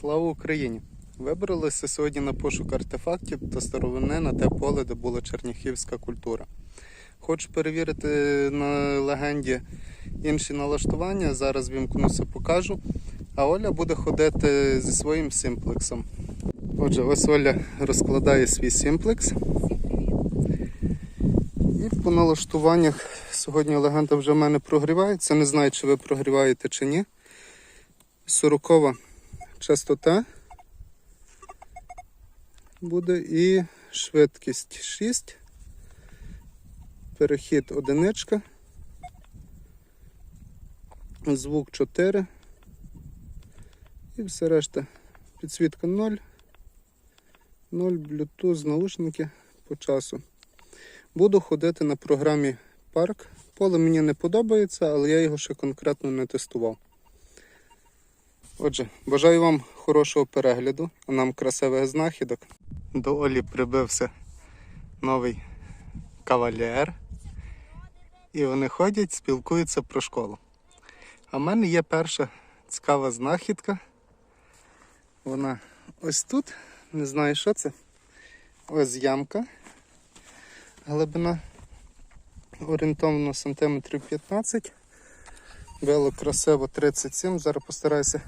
Слава Україні! Вибралися сьогодні на пошук артефактів та старовини на те поле, де була черняхівська культура. Хочу перевірити на легенді інші налаштування. Зараз вімкнуся, покажу. А Оля буде ходити зі своїм симплексом. Отже, ось Оля розкладає свій симплекс. І по налаштуваннях сьогодні легенда вже в мене прогрівається. Не знаю, чи ви прогріваєте чи ні. 40 частота буде і швидкість 6, перехід одиничка, звук 4 і все решта. Підсвітка 0, 0, Bluetooth, наушники по часу. Буду ходити на програмі парк. Поле мені не подобається, але я його ще конкретно не тестував. Отже, бажаю вам хорошого перегляду, а нам красивих знахідок. До Олі прибився новий кавалер. І вони ходять, спілкуються про школу. А в мене є перша цікава знахідка. Вона ось тут. Не знаю, що це. Ось ямка. Глибина орієнтовно сантиметрів 15. Вело красиво 37. Зараз постараюся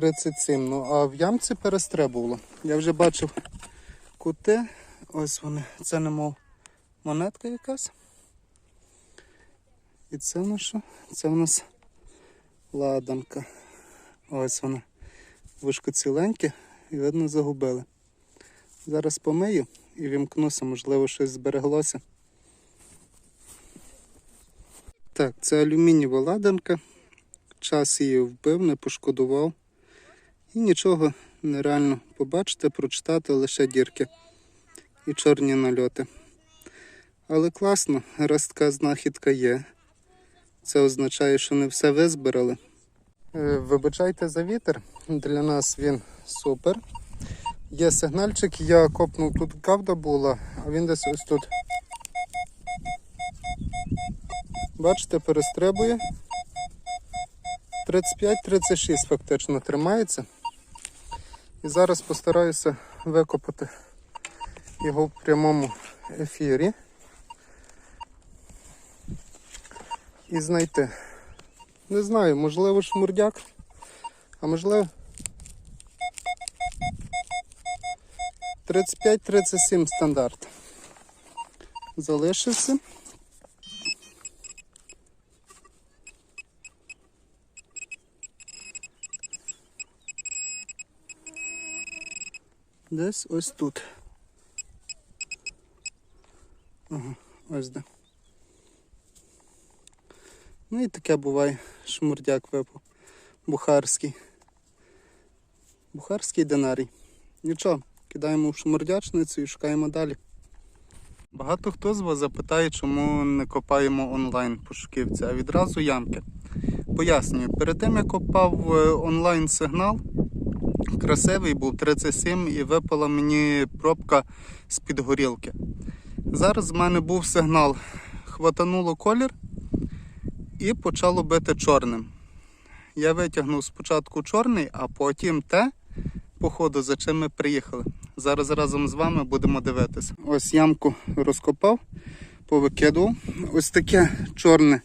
37. Ну, а в ямці перестрибувало. Я вже бачив кути. Ось вони. Це немов монетка якась. І це на що? Це в нас ладанка. Ось вона. Вишко ціленьке і видно загубили. Зараз помию і вімкнуся, можливо, щось збереглося. Так, це алюмінієва ладанка. Час її вбив, не пошкодував. І нічого нереально побачити, прочитати лише дірки і чорні нальоти. Але класно, раз така знахідка є. Це означає, що не все визбирали. Е, Вибачайте за вітер. Для нас він супер. Є сигнальчик, я копнув тут кавда була, а він десь ось тут. Бачите, перестрибує. 35-36 фактично тримається. І зараз постараюся викопати його в прямому ефірі і знайти. Не знаю, можливо шмурдяк, а можливо 35-37 стандарт. Залишився. Десь ось тут. Ага, ось де. Ну і таке буває, шмурдяк випав. Бухарський. Бухарський динарій. Нічого, кидаємо в шмурдячницю і шукаємо далі. Багато хто з вас запитає, чому не копаємо онлайн пошуківця, а відразу ямки. Пояснюю, перед тим я копав е, онлайн сигнал, красивий був 37 і випала мені пробка з-під горілки. Зараз в мене був сигнал, хватануло колір і почало бити чорним. Я витягнув спочатку чорний, а потім те, по ходу, за чим ми приїхали. Зараз разом з вами будемо дивитися. Ось ямку розкопав, повикидував. Ось таке чорне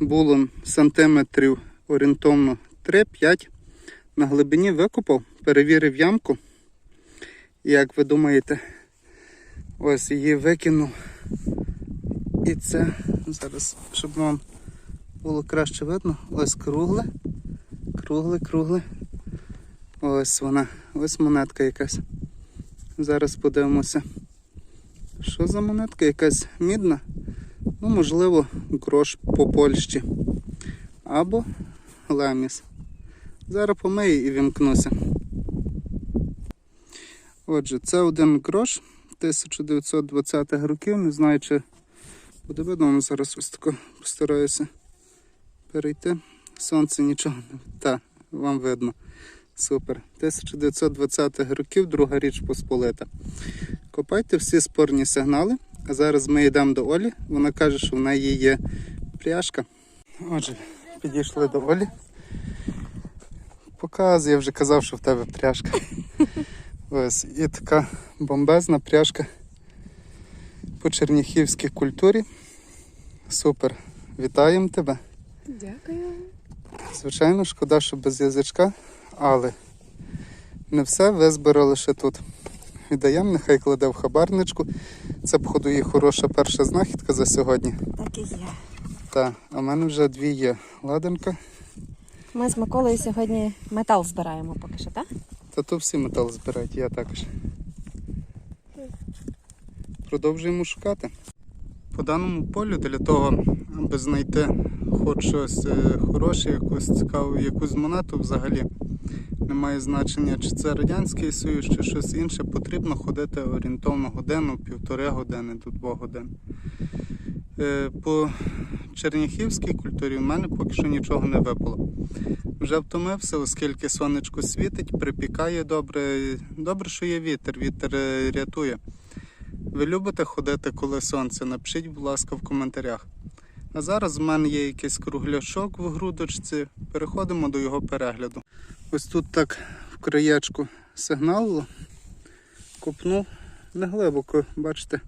було сантиметрів орієнтовно 3-5. На глибині викопав, перевірив ямку. Як ви думаєте, ось її викинув. І це зараз, щоб вам було краще видно, ось кругле, кругле, кругле. Ось вона, ось монетка якась. Зараз подивимося. Що за монетка? Якась мідна? Ну, можливо, грош по Польщі. Або леміс. Зараз помию і вімкнуся. Отже, це один грош 1920-х років. Не знаю, чи буде видно, зараз ось тако постараюся перейти. Сонце нічого не. Так, вам видно. Супер. 1920-х років, друга річ посполита. Копайте всі спорні сигнали, А зараз ми йдемо до Олі. Вона каже, що в неї є пряжка. Отже, підійшли до Олі. Показую, я вже казав, що в тебе пряжка. Ось, і така бомбезна пряжка по черніхівській культурі. Супер. Вітаємо тебе. Дякую. Звичайно, шкода, що без язичка, але не все визбере лише тут. Віддаємо, нехай кладе в хабарничку. Це, походу, її хороша перша знахідка за сьогодні. Так і є. Та, а в мене вже дві є. Ладанка. Ми з Миколою сьогодні метал збираємо поки що, так? Та то всі метал збирають, я також. Продовжуємо шукати. По даному полю для того, аби знайти хоч щось е, хороше, якусь цікаву, якусь монету взагалі. Немає значення, чи це Радянський Союз, чи щось інше, потрібно ходити орієнтовно годину, півтори години до двох годин. Е, По черніхівській культурі в мене поки що нічого не випало. Вже втомився, оскільки сонечко світить, припікає добре. Добре, що є вітер, вітер е, рятує. Ви любите ходити, коли сонце? Напишіть, будь ласка, в коментарях. А зараз в мене є якийсь кругляшок в грудочці. Переходимо до його перегляду. Ось тут так в краєчку сигналило, копнув неглибоко, бачите,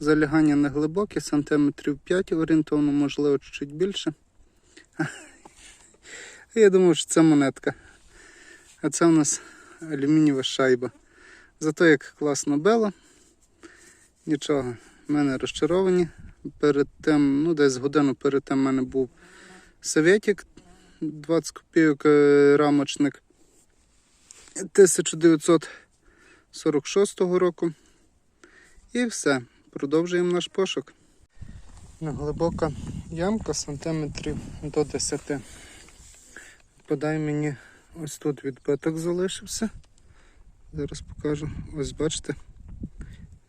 залягання не глибоке, сантиметрів 5 орієнтовно, можливо, чуть більше. Я думав, що це монетка. А це у нас алюмінієва шайба. Зато як класно била. Нічого, ми не розчаровані. Перед тим, ну десь годину перед тим в мене був Советик 20 копійок е, рамочник 1946 року. І все. Продовжуємо наш пошук. Неглибока ямка сантиметрів до 10. Подай мені ось тут відбиток залишився. Зараз покажу. Ось бачите.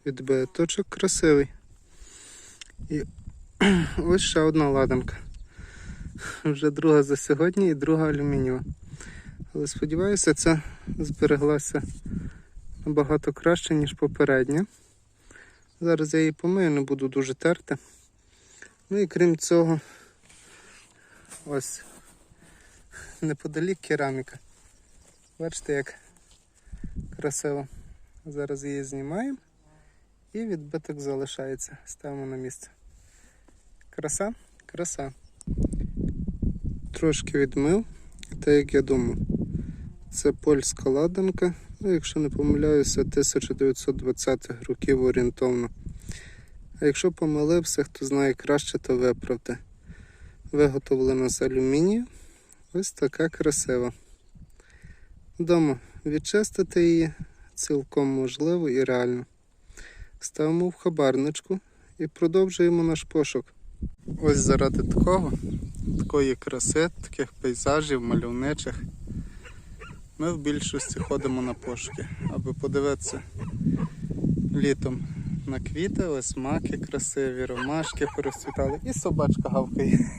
Відбиточок красивий. І ось ще одна ладанка. Вже друга за сьогодні і друга алюмінієва. Але сподіваюся, це збереглася набагато краще, ніж попередня. Зараз я її помию, не буду дуже терти. Ну і крім цього, ось неподалік кераміка. Бачите, як красиво. Зараз її знімаємо і відбиток залишається. Ставимо на місце. Краса, краса. Трошки відмив, так як я думав. Це польська ладанка, ну, якщо не помиляюся, 1920-х років орієнтовно. А якщо помилився, хто знає краще, то виправте. Виготовлена з алюмінію. Ось така красива. Вдома відчистити її цілком можливо і реально. Ставимо в хабарничку і продовжуємо наш пошук. Ось заради такого, такої краси, таких пейзажів, мальовничих. Ми в більшості ходимо на пошуки, аби подивитися літом на квіти, ось маки красиві, ромашки порозцвітали і собачка гавкає.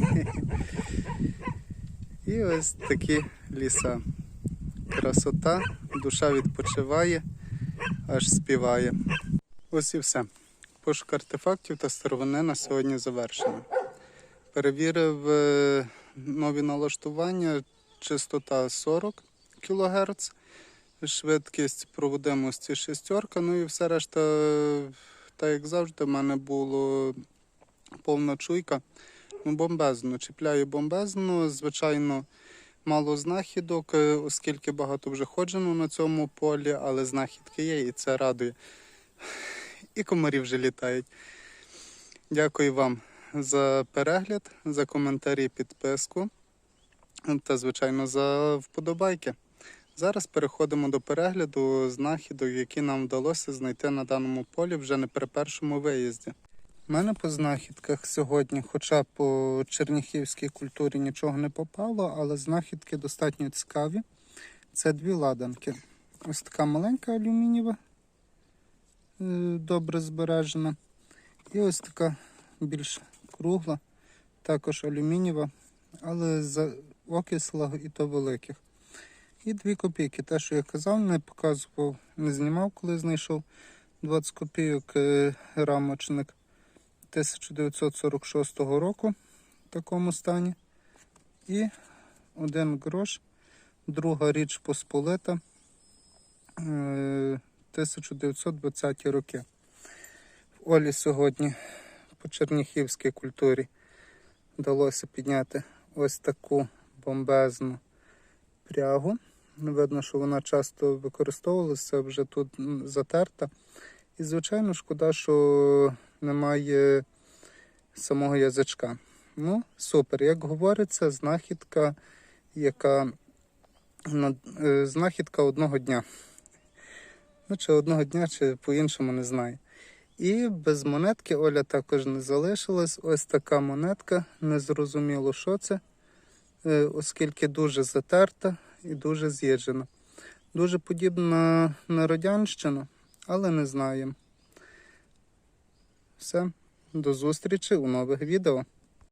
І ось такі ліса. Красота, душа відпочиває, аж співає. Ось і все. Пошук артефактів та старовини на сьогодні завершено. Перевірив е, нові налаштування, частота 40 кГц, швидкість проводимості шестерка, ну і все решта, е, так як завжди, в мене було повна чуйка. Ну, бомбезно, чіпляю бомбезно, звичайно, мало знахідок, е, оскільки багато вже ходжено на цьому полі, але знахідки є і це радує. І комарі вже літають. Дякую вам за перегляд, за коментарі, підписку та, звичайно, за вподобайки. Зараз переходимо до перегляду знахідок, які нам вдалося знайти на даному полі вже не при першому виїзді. У мене по знахідках сьогодні, хоча по черніхівській культурі нічого не попало, але знахідки достатньо цікаві. Це дві ладанки. Ось така маленька алюмінієва, е, добре збережена. І ось така більш кругла, також алюмінієва, але за окислого і то великих. І дві копійки. Те, що я казав, не показував, не знімав, коли знайшов 20 копійок е, рамочник. 1946 року в такому стані. І один грош, друга річ Посполита е, 1920 роки. В Олі сьогодні по черніхівській культурі вдалося підняти ось таку бомбезну прягу. Видно, що вона часто використовувалася, вже тут затерта. І, звичайно, шкода, що немає самого язичка. Ну, супер. Як говориться, знахідка, яка е, знахідка одного дня. Ну, чи одного дня, чи по-іншому не знаю. І без монетки Оля також не залишилась. Ось така монетка. Незрозуміло, що це, е, оскільки дуже затерта і дуже з'їджена. Дуже подібна на радянщину, але не знаємо. Все, до зустрічі у нових відео.